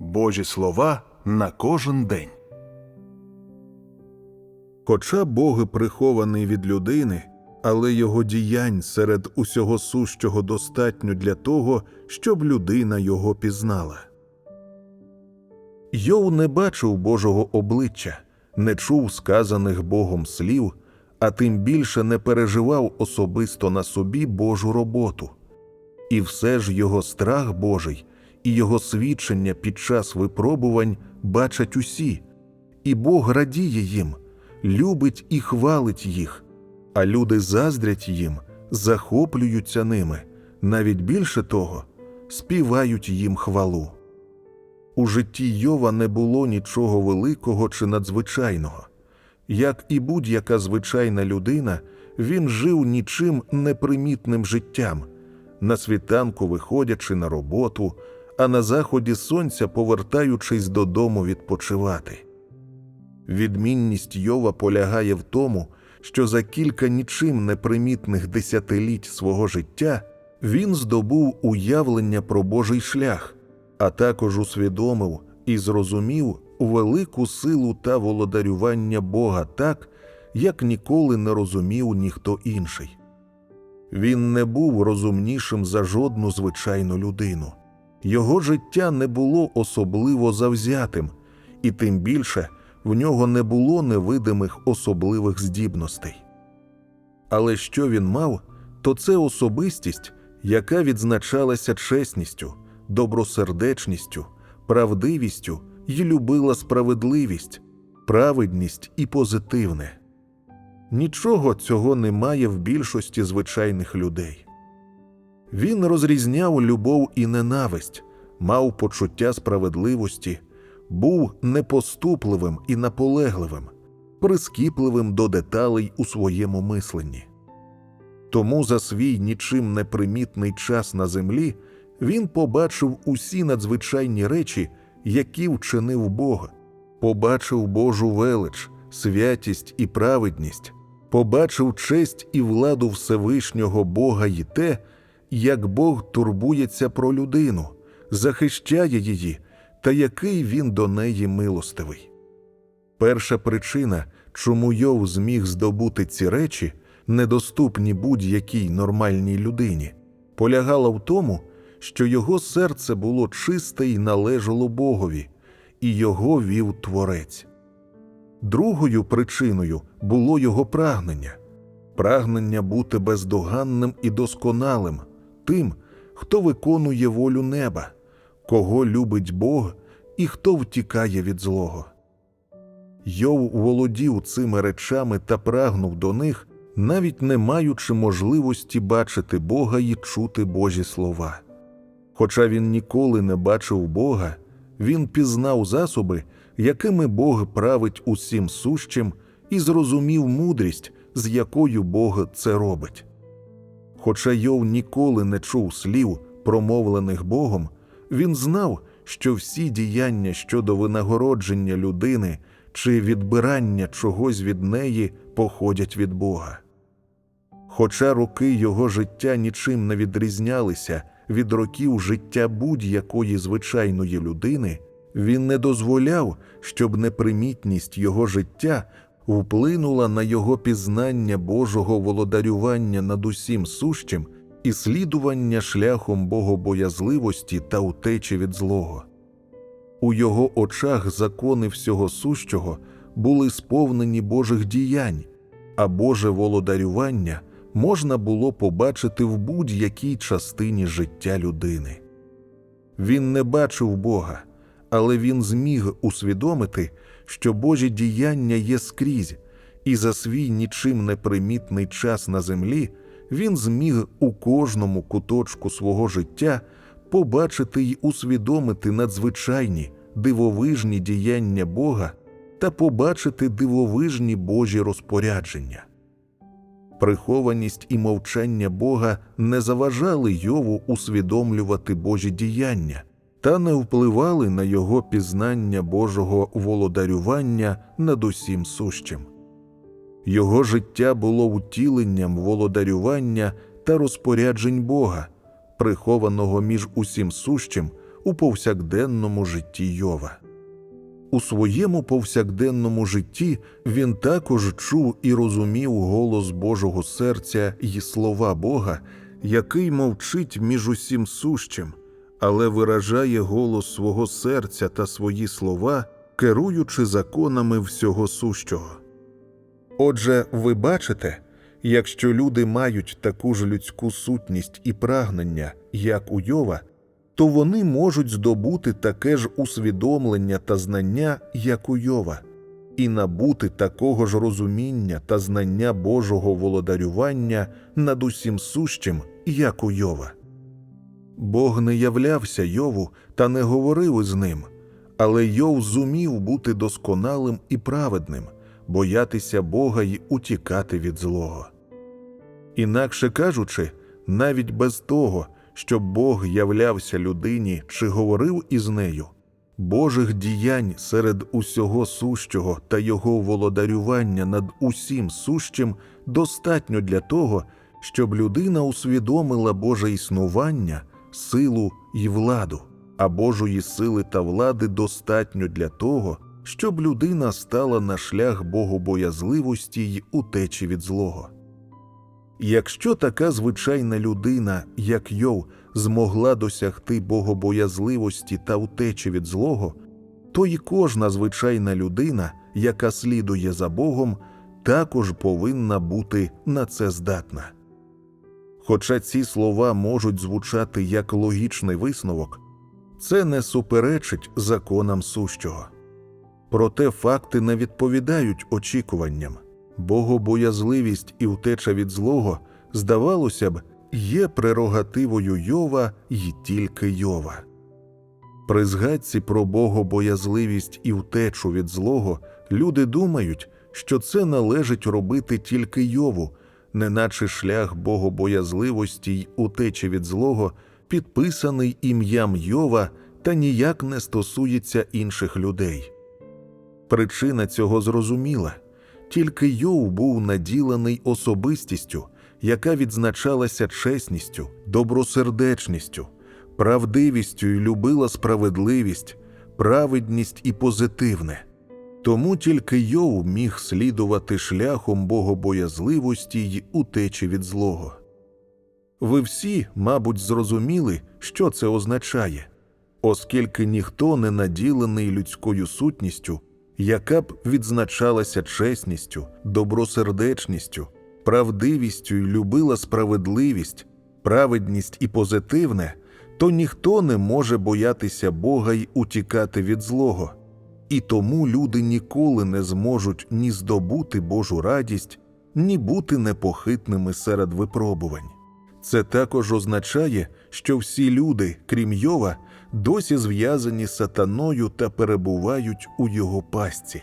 Божі слова на кожен день. Хоча Бог прихований від людини, але його діянь серед усього сущого достатньо для того, щоб людина його пізнала. Йов не бачив Божого обличчя, не чув сказаних Богом слів, а тим більше не переживав особисто на собі Божу роботу. І все ж його страх Божий і його свідчення під час випробувань бачать усі, і Бог радіє їм, любить і хвалить їх, а люди заздрять їм, захоплюються ними, навіть більше того, співають їм хвалу. У житті Йова не було нічого великого чи надзвичайного. Як і будь-яка звичайна людина, він жив нічим непримітним життям, на світанку виходячи на роботу, а на заході сонця повертаючись додому відпочивати. Відмінність Йова полягає в тому, що за кілька нічим непримітних десятиліть свого життя він здобув уявлення про Божий шлях, а також усвідомив і зрозумів велику силу та володарювання Бога так, як ніколи не розумів ніхто інший. Він не був розумнішим за жодну звичайну людину. Його життя не було особливо завзятим, і тим більше в нього не було невидимих особливих здібностей. Але що він мав, то це особистість, яка відзначалася чесністю, добросердечністю, правдивістю і любила справедливість, праведність і позитивне. Нічого цього немає в більшості звичайних людей. Він розрізняв любов і ненависть, мав почуття справедливості, був непоступливим і наполегливим, прискіпливим до деталей у своєму мисленні. Тому за свій нічим непримітний час на землі він побачив усі надзвичайні речі, які вчинив Бог, побачив Божу велич, святість і праведність, побачив честь і владу Всевишнього Бога і те, як Бог турбується про людину, захищає її та який він до неї милостивий. Перша причина, чому Йов зміг здобути ці речі, недоступні будь-якій нормальній людині, полягала в тому, що його серце було чисте і належало Богові, і його вів Творець. Другою причиною було його прагнення прагнення бути бездоганним і досконалим, тим, хто виконує волю неба, кого любить Бог і хто втікає від злого. Йов володів цими речами та прагнув до них, навіть не маючи можливості бачити Бога і чути Божі слова. Хоча він ніколи не бачив Бога, він пізнав засоби, якими Бог править усім сущим, і зрозумів мудрість, з якою Бог це робить. Хоча Йов ніколи не чув слів, промовлених Богом, він знав, що всі діяння щодо винагородження людини чи відбирання чогось від неї походять від Бога. Хоча роки його життя нічим не відрізнялися від років життя будь-якої звичайної людини, він не дозволяв, щоб непримітність його життя вплинула на його пізнання Божого володарювання над усім сущим і слідування шляхом богобоязливості та утечі від злого. У його очах закони всього сущого були сповнені Божих діянь, а Боже володарювання можна було побачити в будь-якій частині життя людини. Він не бачив Бога, але він зміг усвідомити, що Божі діяння є скрізь, і за свій нічим непримітний час на землі він зміг у кожному куточку свого життя побачити й усвідомити надзвичайні дивовижні діяння Бога та побачити дивовижні Божі розпорядження. Прихованість і мовчання Бога не заважали Йову усвідомлювати Божі діяння та не впливали на його пізнання Божого володарювання над усім сущим. Його життя було втіленням володарювання та розпоряджень Бога, прихованого між усім сущим у повсякденному житті Йова. У своєму повсякденному житті він також чув і розумів голос Божого серця й слова Бога, який мовчить між усім сущим, але виражає голос свого серця та свої слова, керуючи законами всього сущого. Отже, ви бачите, якщо люди мають таку ж людську сутність і прагнення, як у Йова, то вони можуть здобути таке ж усвідомлення та знання, як у Йова, і набути такого ж розуміння та знання Божого володарювання над усім сущим, як у Йова. Бог не являвся Йову та не говорив із ним, але Йов зумів бути досконалим і праведним, боятися Бога й утікати від злого. Інакше кажучи, навіть без того, щоб Бог являвся людині чи говорив із нею, Божих діянь серед усього сущого та його володарювання над усім сущим достатньо для того, щоб людина усвідомила Боже існування, силу й владу, а Божої сили та влади достатньо для того, щоб людина стала на шлях богобоязливості й утечі від злого. Якщо така звичайна людина, як Йов, змогла досягти богобоязливості та утечі від злого, то й кожна звичайна людина, яка слідує за Богом, також повинна бути на це здатна. Хоча ці слова можуть звучати як логічний висновок, це не суперечить законам сущого. Проте факти не відповідають очікуванням. Богобоязливість і втеча від злого, здавалося б, є прерогативою Йова й тільки Йова. При згадці про богобоязливість і втечу від злого люди думають, що це належить робити тільки Йову, неначе шлях богобоязливості й утечі від злого підписаний ім'ям Йова та ніяк не стосується інших людей. Причина цього зрозуміла тільки Йов був наділений особистістю, яка відзначалася чесністю, добросердечністю, правдивістю і любила справедливість, праведність і позитивне. Тому тільки Йов міг слідувати шляхом богобоязливості й утечі від злого. Ви всі, мабуть, зрозуміли, що це означає, оскільки ніхто не наділений людською сутністю, яка б відзначалася чесністю, добросердечністю, правдивістю і любила справедливість, праведність і позитивне, то ніхто не може боятися Бога й утікати від злого. І тому люди ніколи не зможуть ні здобути Божу радість, ні бути непохитними серед випробувань. Це також означає, що всі люди, крім Йова, досі зв'язані сатаною та перебувають у його пастці.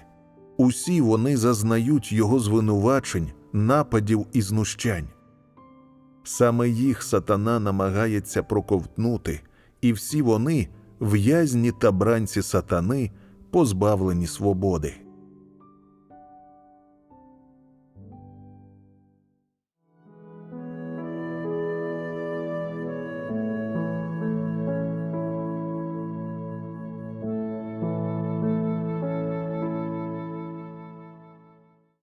Усі вони зазнають його звинувачень, нападів і знущань. Саме їх сатана намагається проковтнути, і всі вони, в'язні та бранці сатани, позбавлені свободи.